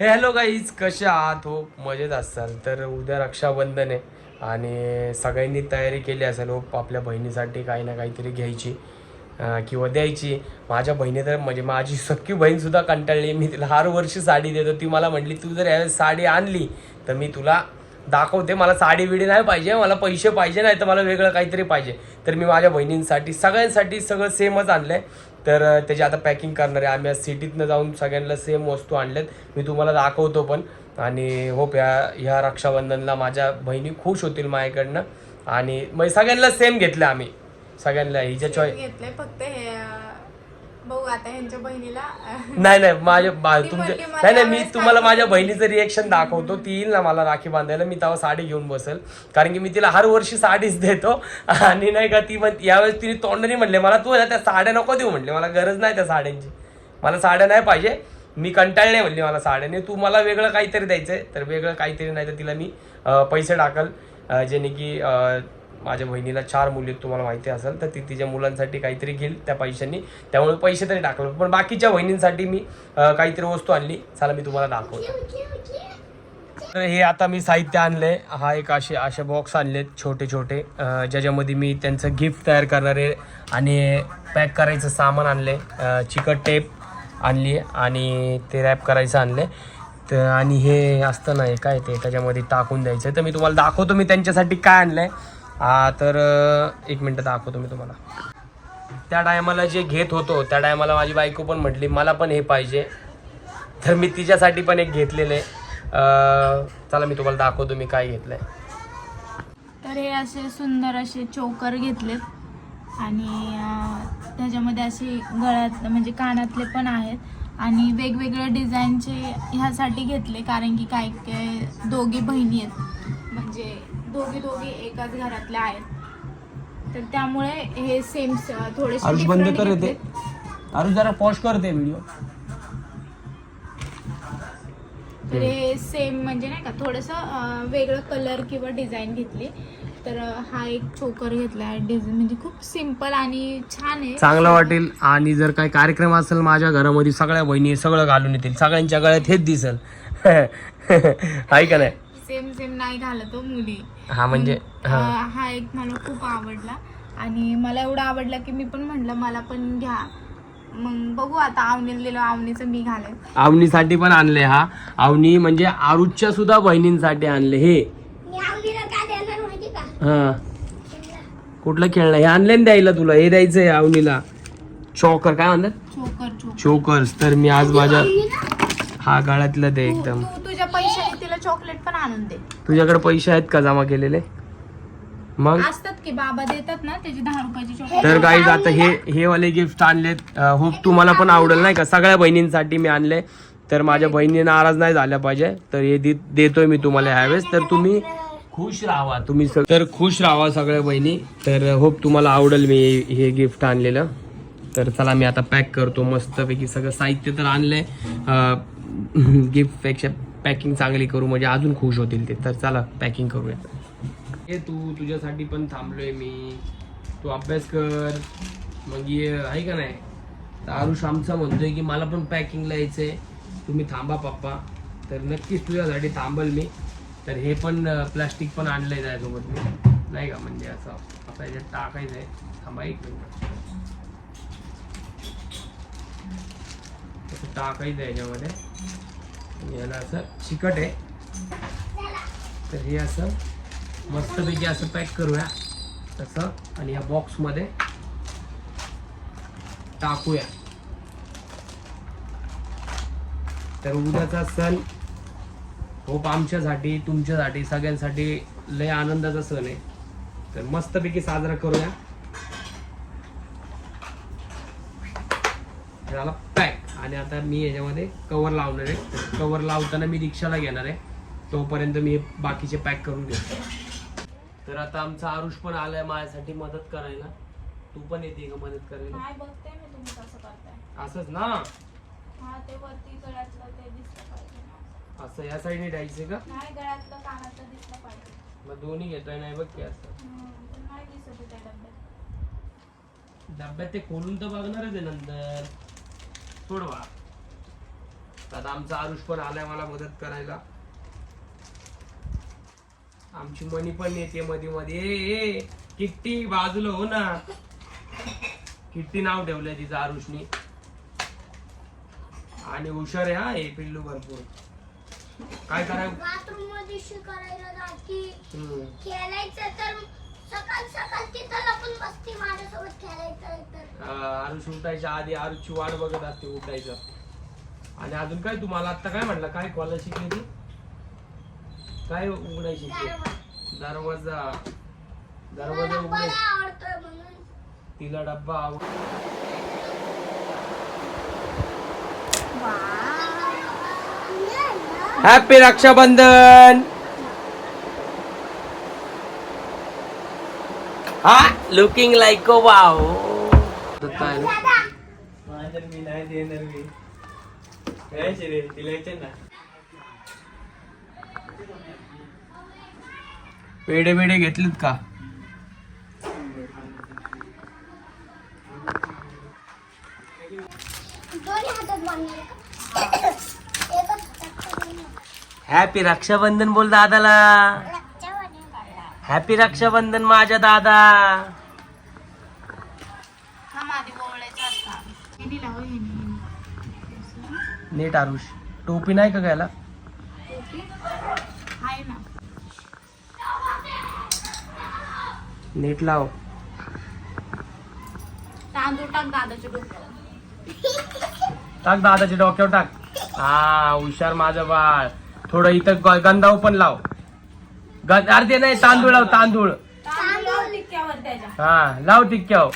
हे hello guys कसे आहात? हो मजेत असाल. तर उद्या रक्षाबंधन आहे आणि सगळ्यांनी तयारी केली असेल. हो आपल्या बहिणीसाठी काही ना काहीतरी घ्यायची किंवा द्यायची. माझ्या बहिणी तर म्हणजे माझी सख्खी बहीणसुद्धा कंटाळली. मी तिला हर वर्षी साडी देतो. ती मला म्हटली तू जर यावेळेस साडी आणली तर मी तुला दाखवते. मला साडी बिडी नाही पाहिजे मला पैसे पाहिजे नाही तर मला वेगळं काहीतरी पाहिजे. तर मी माझ्या बहिणींसाठी सगळ्यांसाठी सगळं सेमच आणलं आहे तर त्याची आता पॅकिंग करणार आहे. आम्ही आज सिटीतनं जाऊन सगळ्यांना सेम वस्तू आणल्यात. मी तुम्हाला दाखवतो पण. आणि होप या ह्या रक्षाबंधनला माझ्या बहिणी खुश होतील माझ्याकडनं. आणि मग सगळ्यांना सेम घेतलं आम्ही. सगळ्यांना हिच्या चॉईस घेतलंय. फक्त हे बघू आता ह्यांच्या बहिणीला. अं, नाही नाही माझ्या बा- ती तुमच्या म्हणली मला नाही नाही मी यावेळेस तुम्हाला काय माझ्या बहिणीचं रिएक्शन दाखवतो. ती येईल ना मला राखी बांधायला. मी तेव्हा साडी घेऊन बसेल. कारण की मी तिला हर वर्षी साडीच देतो. आणि नाही का ती म्हण यावेळेस तिने तोंडाने म्हणले मला तू ना त्या साड्या नको देऊ म्हणले. मला गरज नाही त्या साड्यांची. मला साड्या नाही पाहिजे. मी कंटाळले म्हणले मला साड्याने. तू मला वेगळं काहीतरी द्यायचंय. तर वेगळं काहीतरी नाही तर तिला मी अं, पैसे टाकल. अं, जेणे की अं, माझ्या बहिणीला चार मुली आहेत, तुम्हाला माहिती असेल तर ती तिच्या मुलांसाठी काहीतरी घेईल त्या पैशांनी. त्यामुळे पैसे तरी टाकलं. पण बाकीच्या बहिणींसाठी मी काहीतरी वस्तू आणली. चला मी तुम्हाला दाखवतो. तर हे आता मी साहित्य आणलंय. हा एक असे असे बॉक्स आणलेत छोटे छोटे. ज्याच्यामध्ये मी त्यांचं गिफ्ट तयार करणार आहे. आणि पॅक करायचं सामान आणलं आहे चिकट टेप आणली आणि ते रॅप करायचं आणलंय. तर आणि हे असतं ना काय ते त्याच्यामध्ये टाकून द्यायचं तर मी तुम्हाला दाखवतो मी त्यांच्यासाठी काय आणलं आहे हा तर एक मिनटं दाखवतो मी तुम्हाला. त्या टायमाला जे घेत होतो त्या टायमाला माझी बायको पण म्हटली मला पण हे पाहिजे. तर मी तिच्यासाठी पण एक घेतलेलं आहे. चला मी तुम्हाला दाखवतो मी काय घेतलंय. तर हे असे सुंदर असे चोकर घेतलेत. आणि त्याच्यामध्ये असे गळ्यात म्हणजे कानातले पण आहेत. आणि वेगवेगळ्या डिझाईनचे ह्यासाठी घेतले कारण की काय काय दोघी बहिणी आहेत. म्हणजे दोघी दोघी एकाच घरातल्या आहेत. तर त्यामुळे हे सेम थोडेसे आरुष बंद different कर येते घेतलेत. आरुष जरा पॉज करते व्हिडिओ तर हे सेम म्हणजे नाही का थोडंसं वेगळं कलर किंवा डिझाईन घेतली. तर अं, हा एक चोकर घेतला आहे. डिझाईन म्हणजे खूप सिंपल आणि छान आहे. चांगलं वाटेल आणि जर काही कार्यक्रम असेल माझ्या घरामध्ये सगळ्या बहिणी सगळं घालून येतील. सगळ्यांच्या गळ्यात हेच दिसल. आहे का नाही? सेम सेम नाही घालत हो मुली. हा म्हणजे हा. अं, हा एक मला खूप आवडला. आणि मला एवढा आवडला की मी पण म्हटलं मला पण घ्या. मग बघू आता आवनीला दिलं आवनीचं मी घालेन. आवनीसाठी पण आणले हा. आवनी म्हणजे आरुषच्या सुद्धा बहिणींसाठी आणले हे. हा. कुठलं खेळणं? हे आणले ना द्यायला तुला. हे द्यायचंय आवनीला. चोकर काय म्हणतात? चोकर चोकर. चोकर्स. तर मी आज माझ्या हा गळ्यातलं ते तू एकदम. आणून दे. तुझ्याकडे पैसे आहेत का जमा केलेले? मग? असतात की बाबा देतात ना त्याची दहा रुपयाची चॉकलेट तर काही आता हे हे वाले गिफ्ट आणलेत. होप तुम्हाला पण आवडेल नाही का? सगळ्या बहिणींसाठी मी आणले. तर माझ्या बहिणी नाराज नाही झाल्या पाहिजे. तर हे देतोय मी तुम्हाला ह्यावेळेस तर तुम्ही खुश राहा. तुम्ही तर खुश राहा सगळ्या बहिणी. तर होप तुम्हाला आवडेल मी हे- गिफ्ट आणलेलं. तर चला मी आता पॅक करतो. मस्तपैकी सगळं साहित्य तर आणलंय. गिफ्ट पेक्षा पॅकिंग चांगली करू म्हणजे अजून खुश होतील ते. तर चला पॅकिंग करूया. हे तू तुझ्यासाठी पण थांबलोय मी. तू अभ्यास कर. मग ये आहे का नाही? तर आरुष आमचा म्हणतोय की मला पण पॅकिंगला यायचंय. तुम्ही थांबा पप्पा. तर नक्कीच तुझ्यासाठी थांबल मी. तर हे पण प्लास्टिक पण आणलंय त्यासोबत मी. नाही का? म्हणजे असं असं याच्यात टाकायचं आहे थांबा एक मिनिट. टाकायचं आहे याच्यामध्ये. याला असं चिकट आहे. तर हे असं मस्तपैकी असं पॅक करूया. तसं आणि या बॉक्समध्ये टाकूया. तर उद्याचा सण होप आमच्यासाठी तुमच्यासाठी सगळ्यांसाठी लय आनंदाचा सण आहे. तर मस्तपैकी साजरा करूया. झाला आणि आता मी याच्यामध्ये कवर लावणार आहे. कवर लावताना मी रिक्षाला घेणार आहे. तोपर्यंत मी बाकीचे पॅक करून घेतो. तर आता आमचा आरुष पण आलाय माझ्यासाठी मदत करायला. तू पण येते का मदत करायला? नाही बघते मी तुम्ही कसं करताय. असंच ना? हा ते वरती गळ्यातलं ते दिसलं पाहिजे ना. असं या साईडने द्यायचे का? नाही गळ्यातलं कानातलं दिसलं पाहिजे. मग दोन्ही घेतोय नाही बघ की असं. हम्म, पण नाही दिसत आहे त्या डब्यात. डब्यात ते खोलून तर बघणारच आहे नंतर. सोड बा आता आमचा आरुष पण आलाय मला मदत करायला. आमची मनी पण येते मध्ये मध्ये ए, ए, किट्टी बाजूला हो ना. किट्टी नाव ठेवलंय तिचं आरुषनी. आणि हुशार आहे हा हे पिल्लू भरपूर. काय करायचं? बाथरूममध्ये शिकायला जाती हम्म. खेळायचं तर सकाळ सकाळ तिथं लपून बसती माझ्यासोबत खेळायचं तर. अं, आरुष उठायच्या आधी आरुषची वाट बघत असते उठायचं. आणि अजून काय तुम्हाला आता काय म्हटलं काय कॉलेज शिकली ती? काय उघडाय शिकली? दरवाजा. दरवाजा. मला उघडे. आवडतोय म्हणून. तिला डब्बा आव- हॅपी रक्षाबंधन! हा लुकिंग लाईक अ वाव पेढे बेडे घेतलेत का दोन्ही हातात बांधले का? एकच हातात बांधले. हॅपी रक्षाबंधन बोल दादाला. हॅपी रक्षाबंधन माझ्या दादा. नीट आरुष. टोपी नाही का घ्यायला? नीट लाव. तांदूळ टाक दादाच्या डोक्याला टाक दादाच्या डोक्यावर टाक. हा हुशार माझं बाळ. थोडं इथं ग- गंधाव पण लाव. ग- अरे ते नाही तांदूळ लाव तांदूळ. हा लाव टिक्क्याव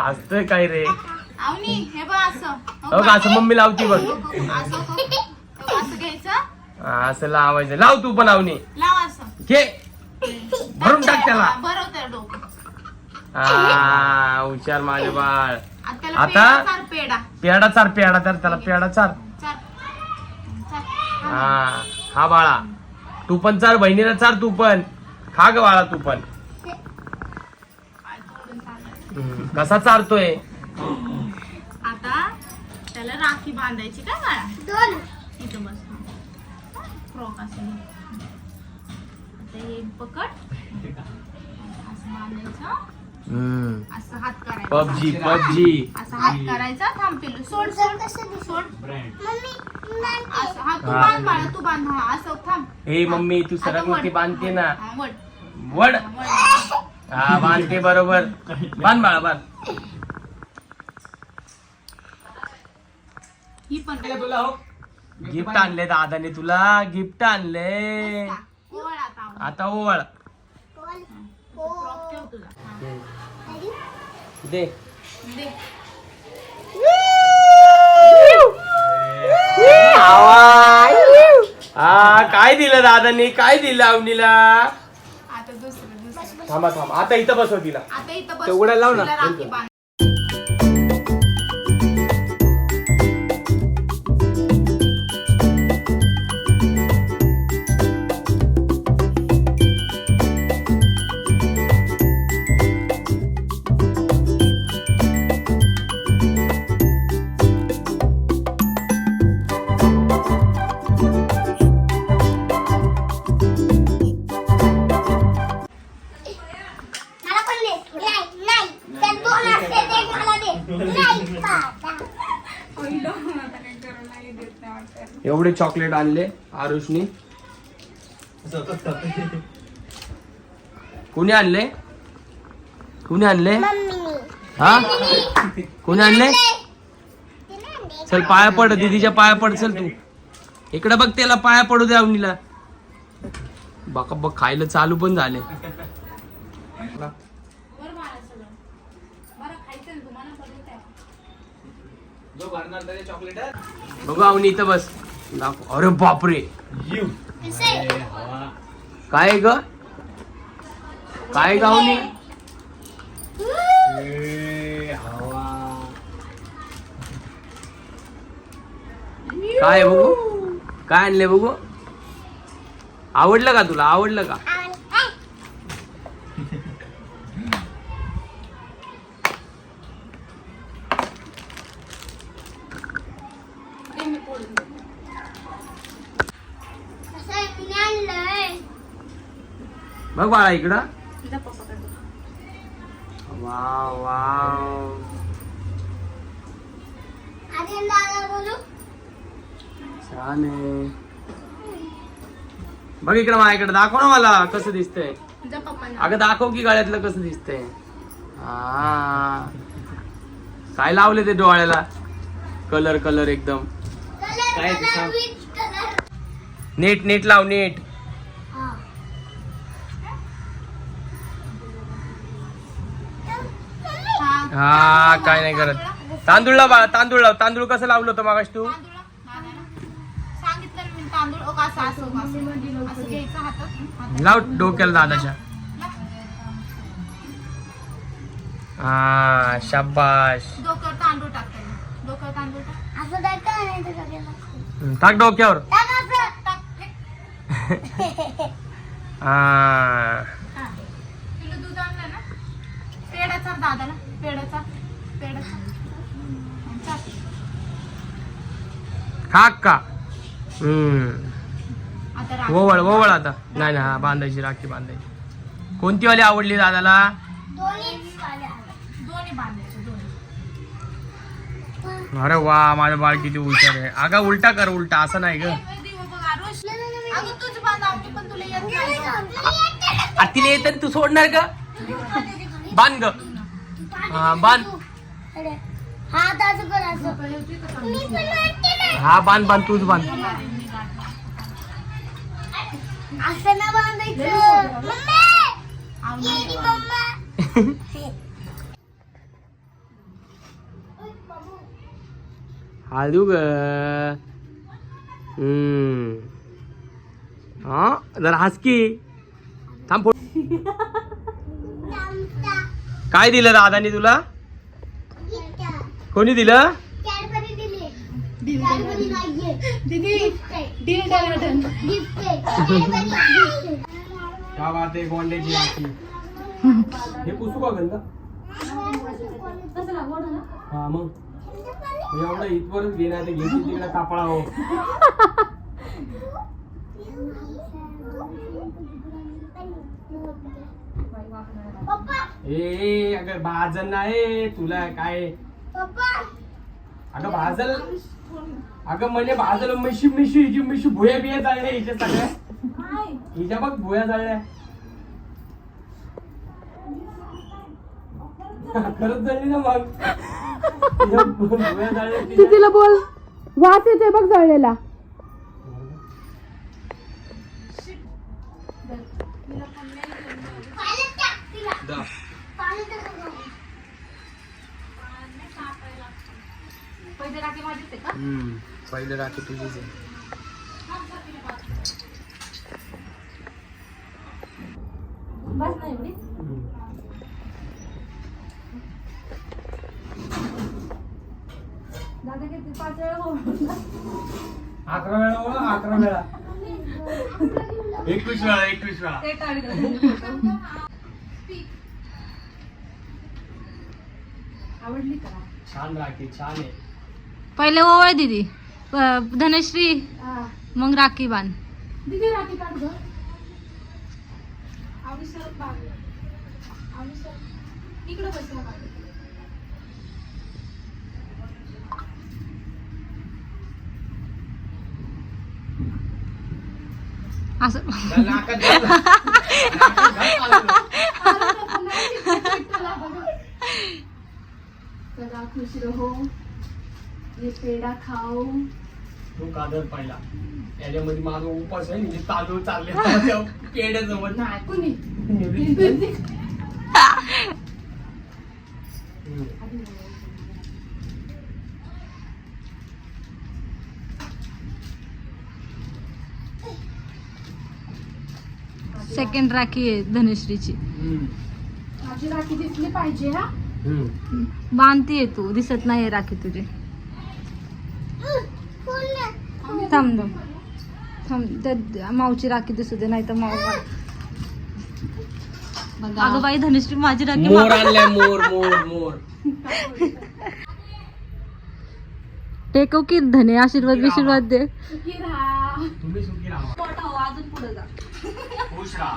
असतोय काय रे. आवनी हे बघ असं. हो का असं मम्मी लावती बघ. असं हो. हे. हा, असं लावायचं. लाव तू पण आवनी. लाव असं. घे. भरून टाक त्याला. हा हुशार माझे बाळ. आता त्याला आता? पेढा चार पेढा पेडा. चार पेडा तर त्याला पेडा चार. हा. हा बाळा. तू पण चार बहिणीला चार तू पण. खा ग बाळा तू पण. कसा चारतोय आता त्याला राखी बांधायची काय बाळा? दोन. इथं बस. फ्रॉक असेल आता हे पकड. असं बांधायचं. असं हात करायचा. PUBG PUBG. असं हात करायचा थांब पिलू सोड सोड. असं हा तू हा. बांध बाळा तू बांध हा असं थांब. हे मम्मी तू सरकवती वड. बांधते ना. हा, वड. वड. हा, वड. हा बांधते बरोबर. बांध बाळा बांध. ही पण. गिफ्ट आणले दादाने तुला. गिफ्ट आणले. ओळ आता. फ्रॉक ठेव तुला. हा. दे. दे. हा काय दिलं दादाने? काय दिलं अवनीला आता दुसरं दुसरं. थांबा थांबा. आता इथं बसव तिला. आता इथं बस. तेवढं लाव ना. तिला राखी बांध. एवढे चॉकलेट आणले आरुषनी. कुणी आणले? कुणी आणले? हा? कुणी आणले? चल पाया पड दीदीच्या पाया पड चल तू. इकडे बघ त्याला पाया पडू दे अवनीला बघ बघ खायला चालू पण झाले. बघू बघू अवनी इथं बस. दाखव. अरे बापरे. काय ग? काय गावनी? काय बघू? काय आणले बघू? आवडलं का तुला? आवडलं का आणि- ऐ. असं आहे, मी आणलंय बघ बाळा इकडं. Wow wow. छान आहे. बघ इकडं माझ्याकडे दाखव ना मला कसं दिसतंय. अगं दाखव की गळ्यातलं कसं दिसतंय. हा. काय लावले ते डोळ्याला? कलर कलर एकदम. काय नीट नीट लाव नीट. हा काय नाही करत. तांदूळ लाव बाळा तांदूळ लाव. तांदूळ कसं लावलं होतं मागाश तू? तांदूळ दादाला सांगितलं ना मी तांदूळ ओ का असं असं असं. असं घ्यायचं हातात. हातात. लाव डोक्याला दादाच्या. हा शाबाश टाक डोक्यावर. हा. दादाला. पेड्याचा पेड्याचा चाल. खाक का हम्म. ओवळ ओवळ आता नाही ना हा बांधायची राखी बांधायची कोणती वाली आवडली दादाला दोन्हीच आल्या. दोन्ही बांधायचे दोन्ही अरे वा माझं बाळ किती हुशार आहे अगं उलटा कर उलटा असं नाही ग तिला येतं तू सोडणार का बांध ग हा, बांध. हा आता असं कर असं. मी पण म्हणते ना. हा बांध बांध तूच बांध. असं ना बांधायचं. मम्मी! येडी ग. हा जरा हसकी. थांब. काय दिलं दादानी तुला. कोणी दिलं? हे पुसू का गंधा? हा मग. एवढं इथवरच घेणार ते घेतील तिकडे कापळा हो. ए अगं भाजन नाही तुला काय? अगं भाजल अगं म्हणजे भाजल म्हशी मिशी हिची मिशी भुया बिया जाळल्या हिच्या सगळ्या. हिच्या बघ भुया जाळल्या. खरंच झाली ना मग. भुया जाळल्या. तिला बोल. वास येते बघ जळलेला. दा. पहिले राखी माझीच आहे का हम्म पहिले राखी तुझीच आहे बस नाही एवढी हम्म. दादा किती पाच वेळा. अकरा वेळा हो, अकरा वेळा एकवीस वेळा एकवीस वेळा ते टाळी आवडली का? छान राखी छान आहे. पहिले ओवळ दिदी प- धनश्री मग राखी बांध दिदी राखी काढ गं. इकडं बसला असं. चल, नाकात घाल. नाकात घाल. सदा खुश रहो ये पेढा खाओ। तो कादर पाहिला. याच्यामध्ये माझा उपास आहे म्हणजे तांदूळ चालले त्या पेढ्यासोबत नाही कुणी सेकंड राखी आहे धनश्रीची. माझी राखी दिसली पाहिजे हा. बांधतीये तू दिसत नाही राखी तुझी. थांब थांब मावची राखी दिसू दे नाही तर माव अगं बाई धनश्री माझी राखी मोर आणलाय मोर मोर मोर. टेकव की धने आशीर्वाद बिशीर्वाद दे. सुखी राहा. तुम्ही सुखी राहा. अजून पुढे जा. खुश राहा.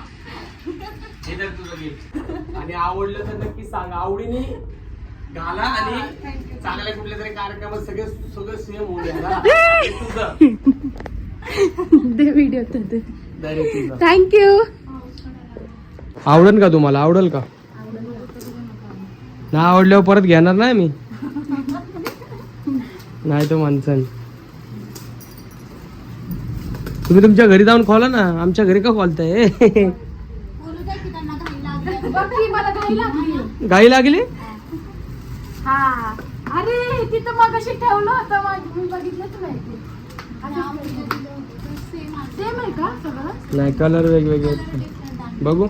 हे तर तुझं. आणि आवडलं तर नक्की सांग. आवडीने घाला आणि चांगल्या कुठल्या तरी कार्यक्रमात सगळे सगळं सेम होऊ द्या दे व्हिडिओ तर. थँक्यू आवडेल का तुम्हाला? आवडेल का? नाही आवडल्यावर परत घेणार नाही मी. नाही तो माणसं तुम्ही तुमच्या घरी जाऊन खोला ना. आमच्या घरी का खोलताय बोलू दे की त्यांना घाई लागली बघ की मला घाई लागली गाई लागली? हा. अरे तिथं मग अशी ठेवलं होतं मग. मी बघितलंच नाही ते. सेम आहे. का सगळं? नाही कलर वेगवेगळे आहेत. बघू.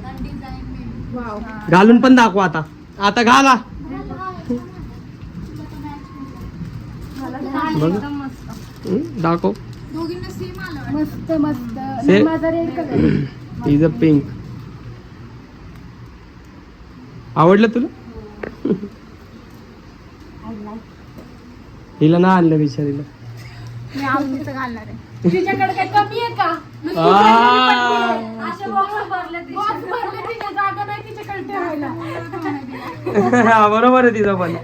वाव घालून पण दाखवा आता. आता घाला. बघ. दाखव. मस्त मस्त. से- नाही, माझा red colour. Is a pink आवडलं तुला? हिला ना आणलं बिचारीला. मी आवडीचं घालणार आहे. तिच्याकडे काय कमी आहे का? आ. असे बॉक्स भरले बॉक्स भरले तिच्या जागा नाही तिच्याकडे ठेवायला. हा, बरोबर आहे तिचं पण.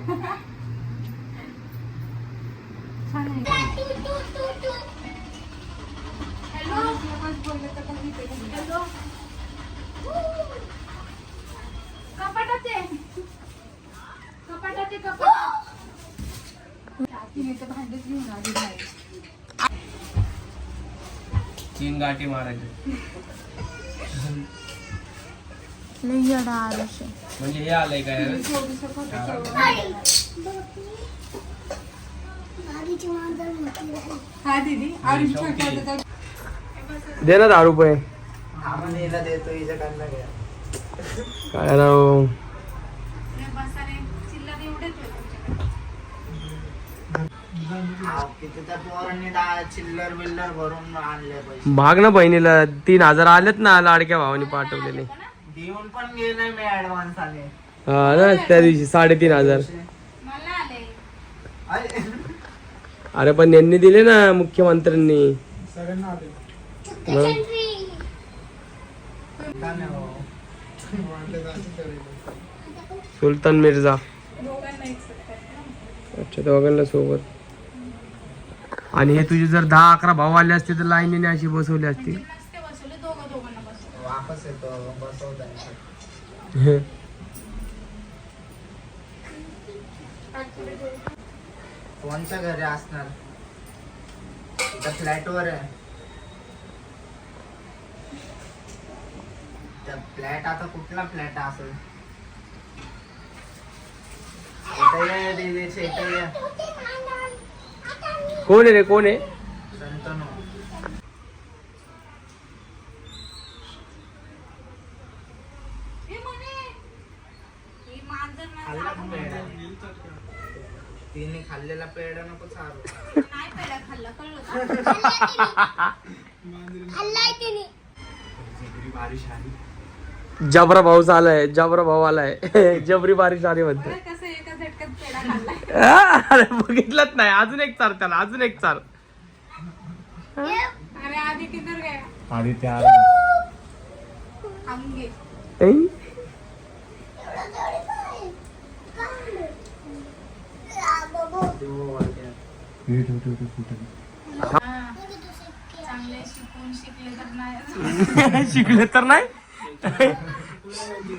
तिने तर भांडेच घेऊन आली बाहेर. तीन गाठी मारायचे. लई येडा आरुष आहे. म्हणजे हे आलंय काय. दे ना दहा रुपये. काय राव चिल्लर बिल्लर भरून आणले पैसे भाग ना बहिणीला. तीन हजार आलेत ना लाडक्या भावाने पाठवलेले. देऊन पण गेले मी ऍडव्हान्स आले. हा ना त्या दिवशी साडेतीन हजार. अरे, अरे पण यांनी दिले ना मुख्यमंत्र्यांनी. मग? का नाही? सुलतान मिर्झा अच्छा दोघांना सोबत आणि हे तुझे जर दहा अकरा भाऊ आले असते तर लाईनीने अशी बसवली असती. वापस येतो बसवत कोणच्या घरी असणार? त्या आहे. त्या फ्लॅट आता कुठला फ्लॅट असेल इथे ये दीदीचे, इथे ये. कोण आहे रे कोण आहे? शंतनू खाल्ला का पेढा? तिने खाल्लेला पेढा नको चालू खाल्लाय तिने जबरा भाऊ आलाय जबरा भाऊ आलाय. जबरी बारिश आली म्हणते. हा, अरे बघितलंच नाही. अजून एक चार त्याला अजून एक चार. ऐ? चांगले शिकून शिकले तर नाही? शिकले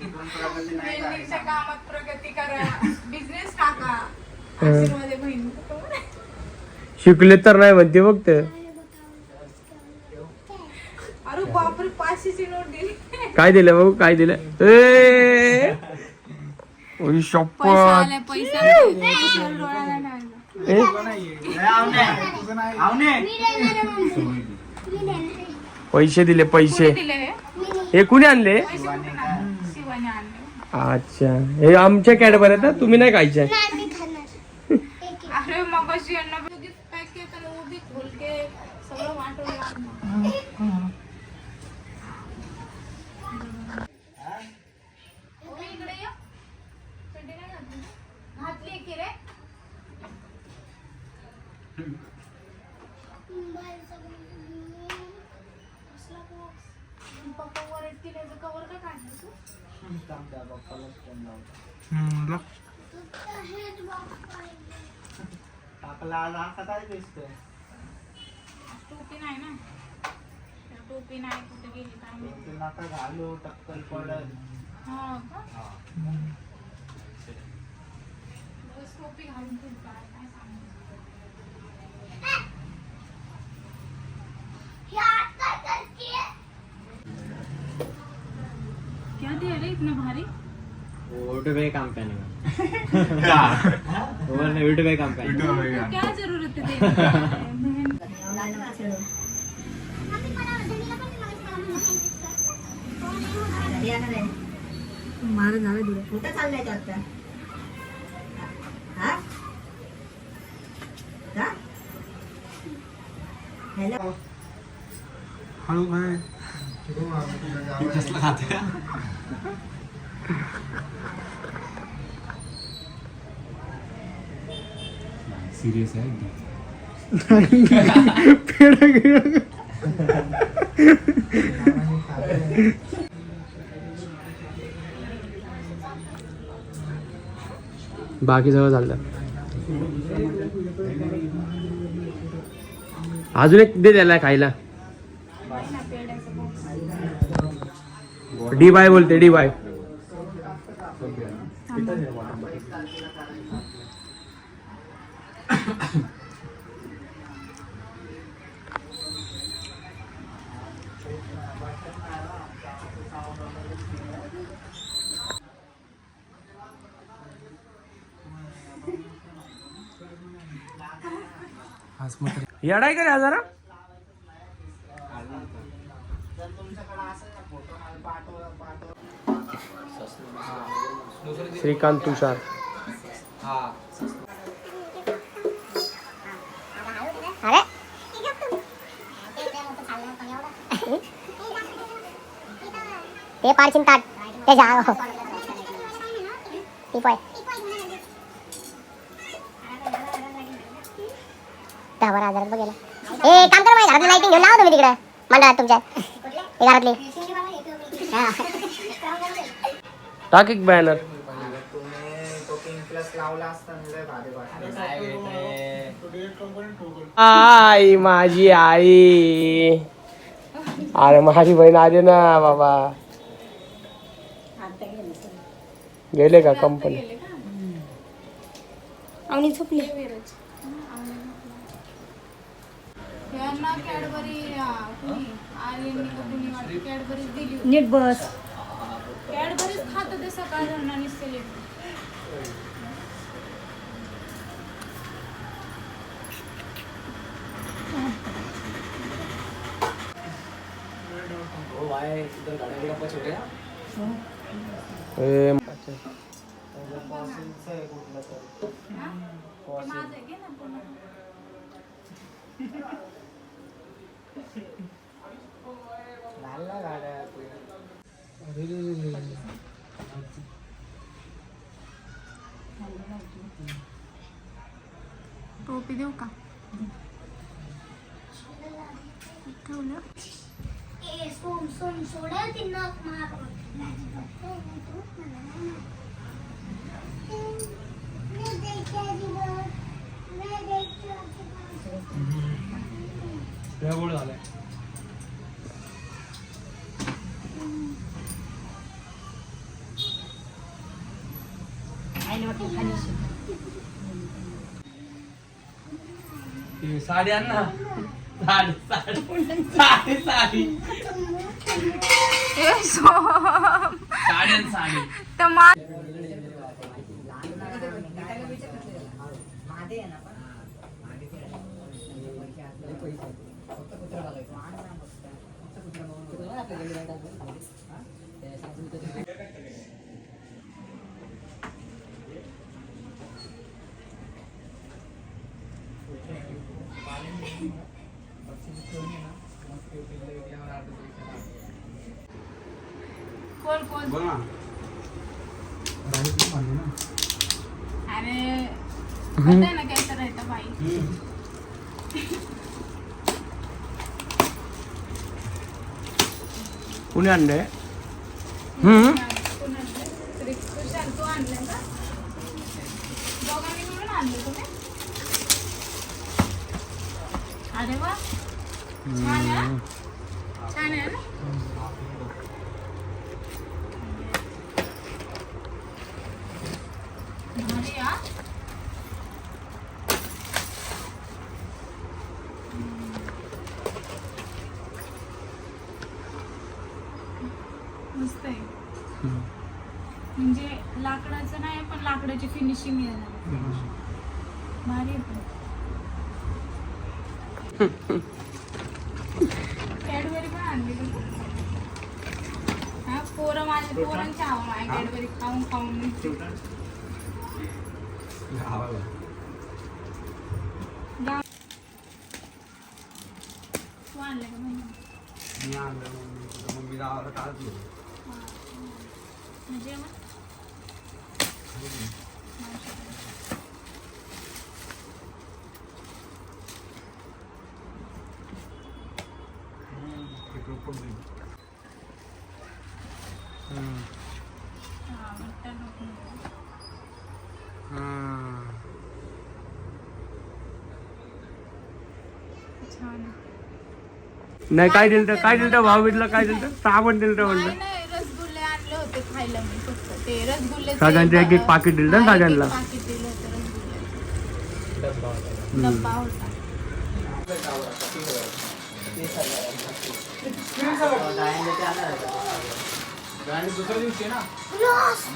तर नाही बिल्डिंगच्या कामात प्रगती करा. बिझनेस टाका. आशीर्वाद आहे बहीण. शिकले तर नाही म्हणते बघ ते. अरे बापरे पाचशेची नोट दिली. काय दिलं बघू काय दिलं? ए! ओय पैसे डोळ्याला दिले पैसे. दिले हे? हे कुणी आणले? शिवाने आणले. अच्छा. हे आमच्या कॅडबर आहेत हं? तुम्ही नाही खायचे नाही मी खाणार अरे मग अशी यांना पॅक केलं उभी खोलके सगळं वाटून इकडे ये. चड्डी नाही घातली? घातली की रे पप्पा वरडतील याचं कवर का काढलं तू थांब त्या बाप्पालाच फोन लावतो टाकला आज हा काय दिसतोय टोपी नाही ना त्या टोपी नाही कुठे गेली काय माहिती. ते नका घालू टक्कल पडल हा का? बस टोपी घालून फिरतो आहे, काय सांगू क्या दे रहे इतना भारी यूट्यूब काम करने का बोल यूट्यूब तो क्या जरूरत है देने की? कुठं चाललंय तो आता हा? का? हॅलो? सिरियस है एकदम। बाकी सगळं चाललं अजून एक दे त्याला खायला. डी बाय बोलते डी बाय येडाय का रे जरा श्रीकांत तुषार. ते पारचिन ताट ते जा. ती पोय दहा बारा हजारात बघेल ए काम कर माझ्या घरातली लाईटिंग घेऊन लावा तुम्ही तिकडे मंडळात तुमच्या. हे घरातली. हा. टाक एक बॅनर आई माझी आई. अरे माझी बहीण आली ना बाबा. गेले का कंपनी आवनी झोपली. यांना कॅडबरी कुणी आर्यननी का कुणी वाटतं कॅडबरीज दिली होती. नीट बस कॅडबरीज खात होते सकाळ धरणा निसले ए, फॉसिलचं आहे कुठलं तरी माझं आहे, घे ना पूर्ण. घाल ना गाड्या तू. टोपी देऊ का ठेवलं ए सोम सोम सोडा ती नख मार ती साडी आण ना. साडी साडी साडी साडी. साडी आण साडी. तर मा 거야. राईस भी खाने ना अरे पता है ना कैसा रहता भाई हम्म कोणी आणलंय हम्म म्हणजे लाकडाचं नाही पण लाकडाची फिनिशिंग आहे भारी आहे कॅडबरी पण आणली हा पोरं माझ्या पोरांची हवा आहे कॅडबरी खाऊन खाऊन गाव- तू आणलं का म्हणजे म्हणजे मग हा, मटण नको. छान आहे. नाही काय दिलं तर काय दिलं तर भाऊ भेटला काय दिलं तर? साबण दिलं तर म्हणलं. रसगुल्ले आणले होते खायला मी फक्त. ते रसगुल्ले सगळ्यांचं एक- एक पाकीट दिलं ना सगळ्यांना? पाकिट दिलं होतं रसगुल्ले. डब्बा होता.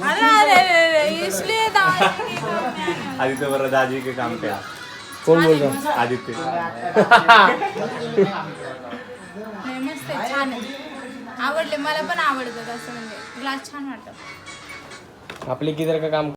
अरे अरे अरे अरे इसलिए दाल की होती. आदित्य बरोबर दाजी के काम पे कोण बोलतो आदित्य. नाही, मस्त आहे, छान आहे. आवडले मला पण आवडतात असं म्हणजे. ग्लास छान वाटत आपली किती का काम